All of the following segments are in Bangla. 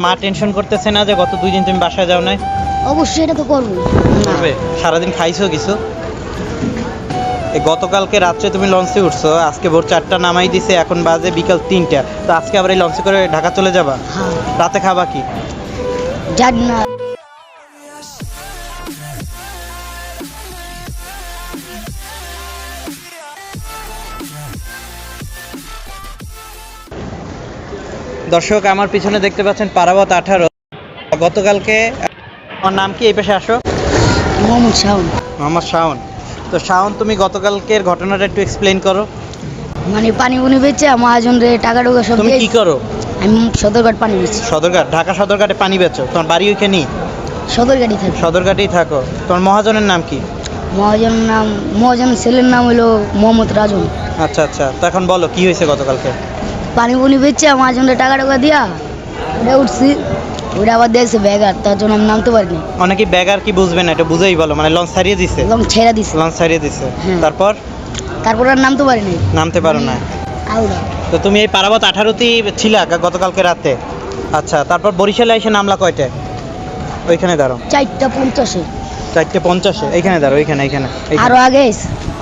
মা টেনশন করতেছে না যে গত দুই দিন তুমি বাসায় যাও নাই? অবশ্যই এটা তো করব। করবে। সারাদিন খাইছো কিছু? এই গতকালকে রাত্রে তুমি লঞ্চে উঠছো আজকে ভোর চারটা নামাই দিছে এখন বাজে বিকাল তিনটা। তো আজকে আবার এই লঞ্চে করে ঢাকা চলে যাবা? হ্যাঁ। রাতে খাবা কি? জানি না। দর্শক আমার পিছনে দেখতে পাচ্ছেন পারাবত আঠারো। গতকালকে আমার নাম কি? এই পাশে আসো। মোহাম্মদ শাহন মোহাম্মদ শাওন। তো শাওন তুমি গতকালকের ঘটনাটা একটু এক্সপ্লেন করো। মানে পানি উনি বেচে মহাজন রে টাকা টুকা সব তুমি কি করো? আমি সদরঘাট পানি বেচি সদরঘাট ঢাকা সদরঘাটে পানি বেচো। তোমার বাড়ি ওইখানেই সদরঘাটই থাকি। সদরঘাটেই থাকো। তোমার মহাজনের নাম কি? মহাজনের নাম মহাজন ছেলের নাম হলো মোহাম্মদ রাজন। আচ্ছা আচ্ছা। তো এখন বলো কি হয়েছে গতকালকে? পানি বুনি বেচে মহাজন রে টাকা টুকা দিয়া ওটা উঠছি। ওটা আবার দেখছে ব্যাগার তার জন্য আমি নামতে পারিনি। অনেকে ব্যাগার কি বুঝবে না এটা বুঝেই বলো মানে লঞ্চ ছাড়িয়ে দিছে। এবং ছেড়ে দিছে। লঞ্চ ছাড়িয়ে দিছে। তারপর? তারপর আর নামতে পারিনি। নামতে পারো না। আউরা তো তুমি এই পারাবত আঠারোতেই ছিলা গতকালকে রাতে? আচ্ছা তারপর বরিশালে এসে নামলা কয়টায়? ওইখানে দাঁড়ো চারটা পঞ্চাশে। চারটে পঞ্চাশে এইখানে দাঁড়ো এইখানে এইখানে এইখানে। আরও আগে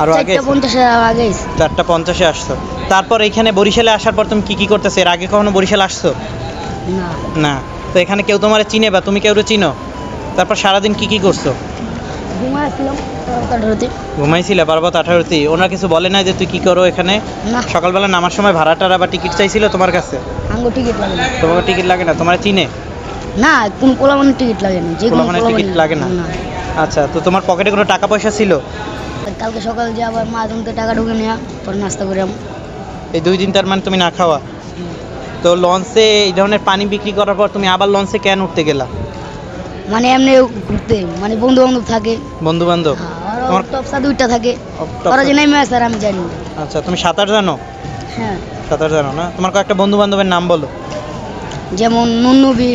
আরও আগে পঞ্চাশে আগে চারটা পঞ্চাশে আসছো। তারপর এইখানে বরিশালে আসার পর তুমি কি কি করতেছো? এর আগে কখনো বরিশাল আসছো? না। তো এখানে কেউ তোমার চিনে বা তুমি কেউ চিনো? তারপর সারাদিন কি কি করছ? ঘুমাইছিলে পার্বত ওনারা কিছু বলে না যে তুই কি করো এখানে? সকালবেলা নামার সময় ভাড়া টাড়া বা টিকিট চাইছিল তোমার কাছে? টিকিট লাগে না। তোমাকে টিকিট লাগে না? তোমার চিনে? না কোন টিকিট লাগে না। যে কোনো টিকিট লাগে না? আচ্ছা তো তোমার পকেটে কোনো টাকা পয়সা ছিল? কালকে সকাল যে আবার মা জনতে টাকা ঢুকে নেওয়া পরে নাস্তা করে আম। এই দুই দিন তার মানে তুমি না খাওয়া? তো লঞ্চে এই ধরনের পানি বিক্রি করার পর তুমি আবার লঞ্চে কেন উঠতে গেলা? মানে এমনি ঘুরতে মানে বন্ধু বান্ধব থাকে। বন্ধু বান্ধব আর তোমার টপসা দুইটা থাকে। ওরা নেমে আসে আর আমি জানি আচ্ছা তুমি সাঁতার জানো? হ্যাঁ। সাঁতার জানো না? তোমার কয়েকটা বন্ধু বান্ধবের নাম বলো। যেমন নুন্নবী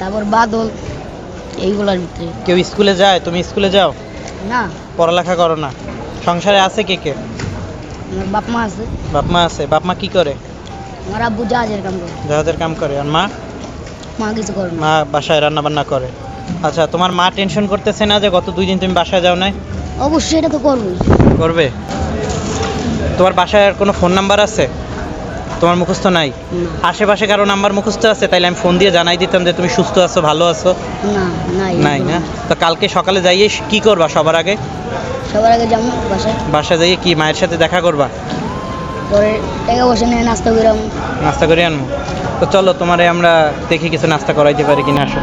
তারপর বাদল। এইগুলোর ভিতরে। কেউ স্কুলে যায়? তুমি স্কুলে যাও? না। পড়ালেখা করো না। সংসারে আছে কে কে? আমার বাপ মা আছে। বাপ মা আছে। বাপ মা কি করে? আমার আব্বু জাহাজের কাম করে। জাহাজের কাম করে। আর মা? মা কিছু করে না। মা বাসায় রান্না বান্না করে। আচ্ছা তোমার মা টেনশন করতেছে না যে গত দুই দিন তুমি বাসায় যাও নাই? অবশ্যই এটা তো করবোই। করবে? তোমার বাসায় কোনো ফোন নাম্বার আছে? তোমার মুখস্থ নাই? আশেপাশে কারও নাম্বার মুখস্থ আছে? তাইলে আমি ফোন দিয়ে জানাই দিতাম যে তুমি সুস্থ আছো ভালো আছো। না নাই। না? তো কালকে সকালে যাইয়ে কি করবা সবার আগে? সবার আগে যাব বাসায়। বাসায় যাইয়ে কি মায়ের সাথে দেখা করবা? পরে টাকা বসে নিয়ে নাস্তা করে। নাস্তা করে আনব। তো চলো তোমারে আমরা দেখি কিছু নাস্তা করাইতে পারি কিনা আসো।